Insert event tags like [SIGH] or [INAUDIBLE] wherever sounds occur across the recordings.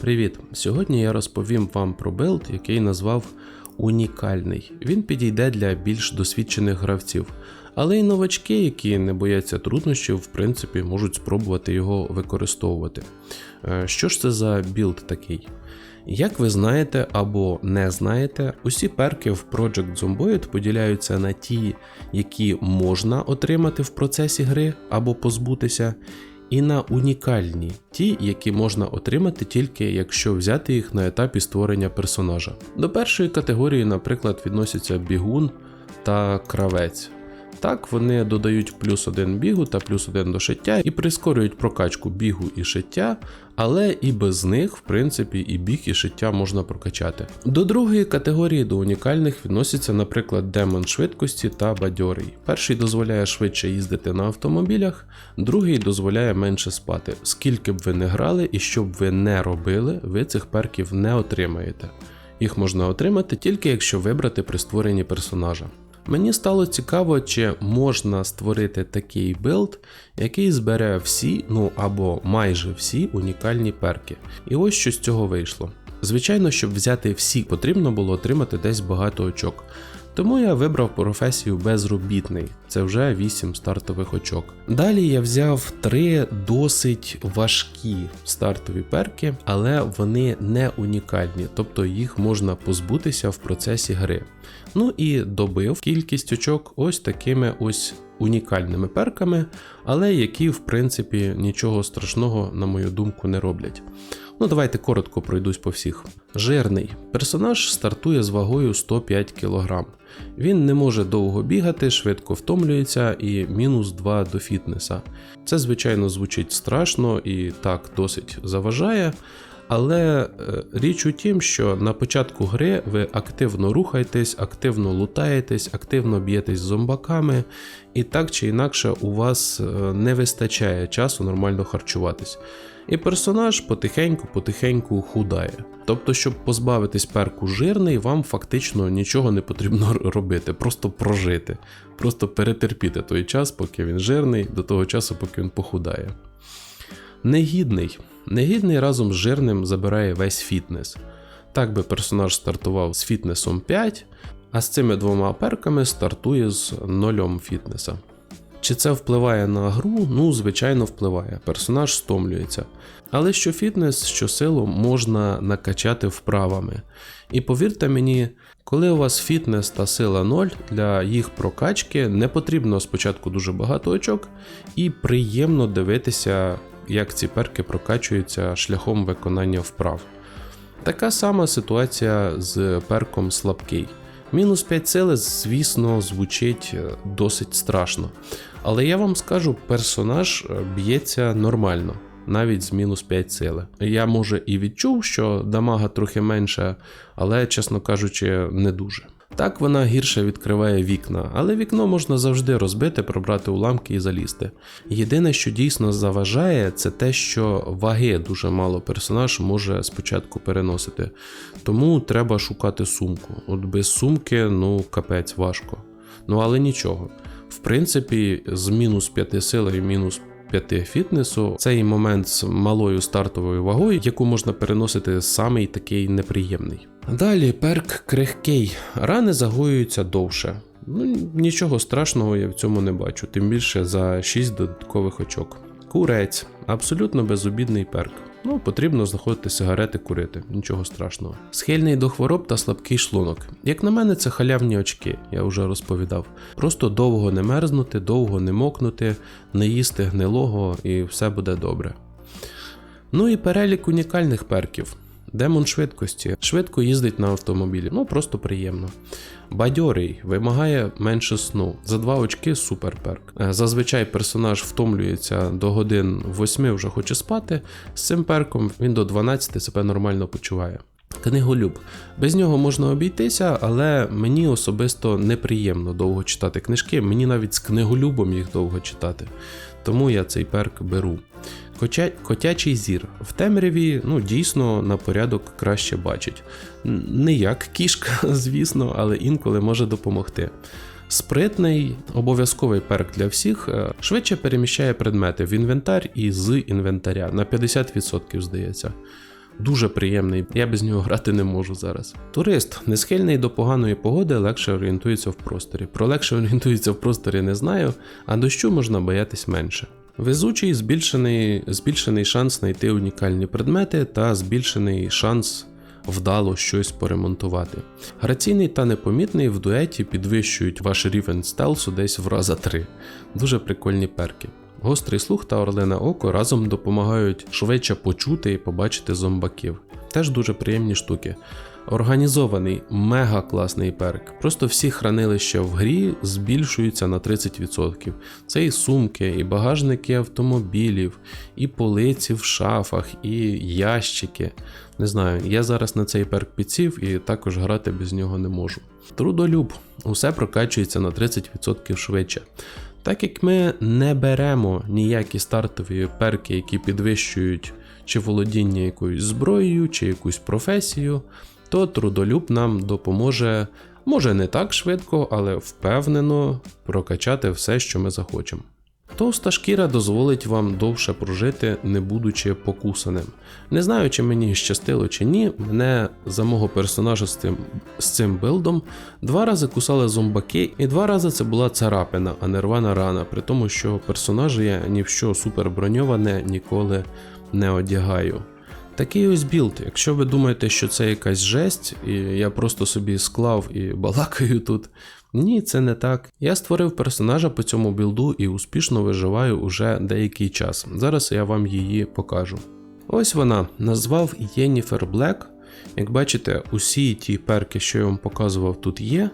Привіт! Сьогодні я розповім вам про билд, який назвав унікальний. Він підійде для більш досвідчених гравців, але й новачки, які не бояться труднощів, в принципі, можуть спробувати його використовувати. Е, Що ж це за білд такий? Як ви знаєте або не знаєте, усі перки в Project Zomboid поділяються на ті, які можна отримати в процесі гри або позбутися, і на унікальні, ті, які можна отримати тільки якщо взяти їх на етапі створення персонажа. До першої категорії, наприклад, відносяться бігун та кравець. Так, вони додають плюс один бігу та плюс один до шиття і прискорюють прокачку бігу і шиття, але і без них, в принципі, і біг, і шиття можна прокачати. До другої категорії до унікальних відносяться, наприклад, демон швидкості та бадьорий. Перший дозволяє швидше їздити на автомобілях, другий дозволяє менше спати. Скільки б ви не грали і що б ви не робили, ви цих перків не отримаєте. Їх можна отримати тільки якщо вибрати при створенні персонажа. Мені стало цікаво, чи можна створити такий билд, який збере всі, ну або майже всі унікальні перки. І ось що з цього вийшло. Звичайно, щоб взяти всі, потрібно було отримати десь багато очок. Тому я вибрав професію безробітний, це вже 8 стартових очок. Далі я взяв три досить важкі стартові перки, але вони не унікальні, тобто їх можна позбутися в процесі гри. Ну і добив кількість очок ось такими ось унікальними перками, але які в принципі нічого страшного, на мою думку, не роблять. Ну, давайте коротко пройдусь по всіх. Жирний персонаж стартує з вагою 105 кг. Він не може довго бігати, швидко втомлюється і мінус 2 до фітнеса. Це, звичайно, звучить страшно і так досить заважає. Але е, річ у тім, що на початку гри ви активно рухаєтесь, активно лутаєтесь, активно б'єтесь з зомбаками, і так чи інакше у вас е, не вистачає часу нормально харчуватись. І персонаж потихеньку-потихеньку худає. Тобто, щоб позбавитись перку жирний, вам фактично нічого не потрібно робити, просто прожити, просто перетерпіти той час, поки він жирний, до того часу, поки він похудає. Негідний. Негідний разом з жирним забирає весь фітнес. Так би персонаж стартував з фітнесом 5, а з цими двома перками стартує з нульом фітнеса. Чи це впливає на гру? Ну, звичайно, впливає. Персонаж стомлюється. Але що фітнес, що силу можна накачати вправами. І повірте мені, коли у вас фітнес та сила 0, для їх прокачки не потрібно спочатку дуже багато очок, і приємно дивитися, як ці перки прокачуються шляхом виконання вправ. Така сама ситуація з перком слабкий. Мінус 5 сили, звісно, звучить е, досить страшно. Але я вам скажу, персонаж е, б'ється нормально, навіть з мінус 5 сили. Я, може, і відчув, що дамага трохи менше, але, чесно кажучи, не дуже. Так вона гірше відкриває вікна, але вікно можна завжди розбити, пробрати уламки і залізти. Єдине, що дійсно заважає, це те, що ваги дуже мало персонаж може спочатку переносити. Тому треба шукати сумку. От без сумки, ну капець важко. Ну але нічого. В принципі, з мінус 5 сили і мінус 5 фітнесу цей момент з малою стартовою вагою, яку можна переносити самий такий неприємний. Далі перк крихкий. Рани загоюються довше. Ну, нічого страшного я в цьому не бачу, тим більше за 6 додаткових очок. Курець абсолютно безобідний перк. Ну, потрібно знаходити сигарети курити, нічого страшного. Схильний до хвороб та слабкий шлунок. Як на мене, це халявні очки, я вже розповідав. Просто довго не мерзнути, довго не мокнути, не їсти гнилого і все буде добре. Ну і перелік унікальних перків. Демон швидкості. Швидко їздить на автомобілі, ну просто приємно. Бадьорий вимагає менше сну. За два очки супер перк. Е, Зазвичай персонаж втомлюється до годин 8 вже хоче спати. З цим перком він до 12 себе нормально почуває. Книголюб. Без нього можна обійтися, але мені особисто неприємно довго читати книжки, мені навіть з книголюбом їх довго читати. Тому я цей перк беру. Котя... Котячий зір. В темряві ну, дійсно на порядок краще бачить. Не як кішка, [LAUGHS] звісно, але інколи може допомогти. Спритний, обов'язковий перк для всіх, е, швидше переміщає предмети в інвентар і з інвентаря на 50%, здається. Дуже приємний, я без нього грати не можу зараз. Турист не схильний до поганої погоди, легше орієнтується в просторі. Про легше орієнтується в просторі не знаю, а дощу можна боятись менше. Везучий збільшений, збільшений шанс знайти унікальні предмети та збільшений шанс вдало щось поремонтувати. Граційний та непомітний в дуеті підвищують ваш рівень стелсу десь в раза 3. Дуже прикольні перки. Гострий слух та орлине око разом допомагають швидше почути і побачити зомбаків. Теж дуже приємні штуки. Організований, мега класний перк. Просто всі хранилища в грі збільшуються на 30%. Це і сумки, і багажники автомобілів, і полиці в шафах, і ящики. Не знаю, я зараз на цей перк підсів і також грати без нього не можу. Трудолюб, усе прокачується на 30% швидше. Так як ми не беремо ніякі стартові перки, які підвищують чи володіння якоюсь зброєю, чи якусь професію, то трудолюб нам допоможе, може не так швидко, але впевнено прокачати все, що ми захочемо. Товста шкіра дозволить вам довше прожити, не будучи покусаним. Не знаю, чи мені щастило чи ні, мене за мого персонажа з цим, з цим билдом два рази кусали зомбаки, і два рази це була царапина, а не рвана рана, при тому, що персонажа я ні в що супер броньоване ніколи не одягаю. Такий ось білд. Якщо ви думаєте, що це якась жесть, і я просто собі склав і балакаю тут. Ні, це не так. Я створив персонажа по цьому білду і успішно виживаю уже деякий час. Зараз я вам її покажу. Ось вона назвав Єніфер Блек. Як бачите, усі ті перки, що я вам показував, тут є.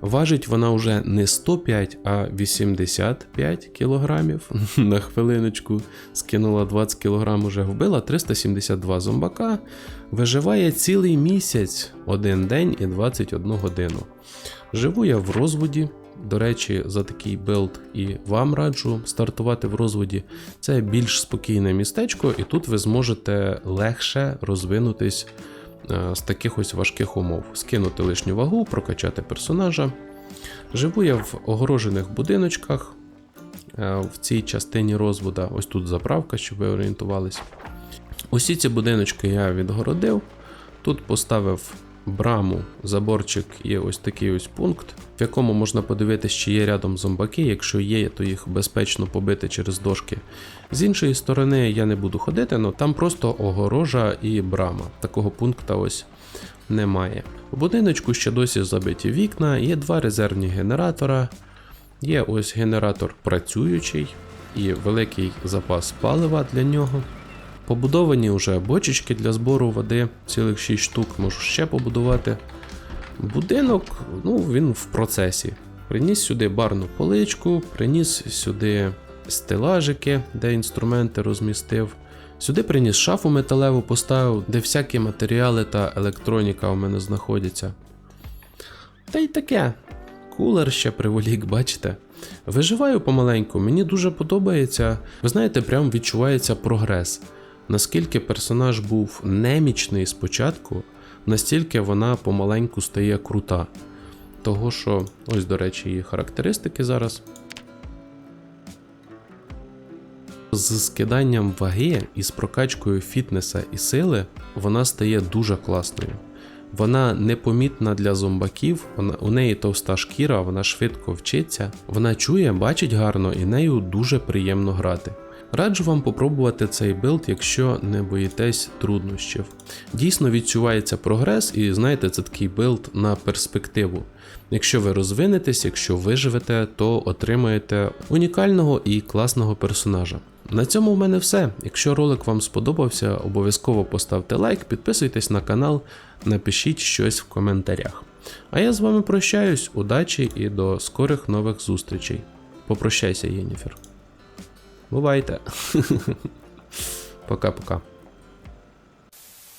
Важить вона вже не 105, а 85 кілограмів. [LAUGHS] На хвилиночку скинула 20 кілограм, уже вбила 372 зомбака. Виживає цілий місяць, один день і 21 годину. Живу я в розводі. До речі, за такий билд і вам раджу стартувати в розводі. Це більш спокійне містечко, і тут ви зможете легше розвинутись е, з таких ось важких умов. Скинути лишню вагу, прокачати персонажа. Живу я в огорожених будиночках е, в цій частині розвода. Ось тут заправка, щоб ви орієнтувались. Усі ці будиночки я відгородив. Тут поставив браму, заборчик є ось такий ось пункт, в якому можна подивитися, чи є рядом зомбаки. Якщо є, то їх безпечно побити через дошки. З іншої сторони я не буду ходити, але там просто огорожа і брама. Такого пункта ось немає. У будиночку ще досі забиті вікна, є два резервні генератора. Є ось генератор працюючий і великий запас палива для нього. Побудовані вже бочечки для збору води, цілих 6 штук можу ще побудувати. Будинок, ну, він в процесі. Приніс сюди барну поличку, приніс сюди стелажики, де інструменти розмістив. Сюди приніс шафу металеву, поставив, де всякі матеріали та електроніка у мене знаходяться. Та й таке. Кулер ще приволік, бачите? Виживаю помаленьку, мені дуже подобається. Ви знаєте, прям відчувається прогрес. Наскільки персонаж був немічний спочатку, настільки вона помаленьку стає крута. Того що, ось, до речі, її характеристики зараз. З скиданням ваги і з прокачкою фітнеса і сили вона стає дуже класною. Вона непомітна для зомбаків, вона, у неї товста шкіра, вона швидко вчиться, вона чує, бачить гарно і нею дуже приємно грати. Раджу вам попробувати цей билд, якщо не боїтесь труднощів. Дійсно відчувається прогрес, і знаєте, це такий билд на перспективу. Якщо ви розвинетесь, якщо виживете, то отримаєте унікального і класного персонажа. На цьому в мене все. Якщо ролик вам сподобався, обов'язково поставте лайк, підписуйтесь на канал, напишіть щось в коментарях. А я з вами прощаюсь, удачі і до скорих нових зустрічей. Попрощайся, Єніфер. Бувайте. [LAUGHS] Пока-пока.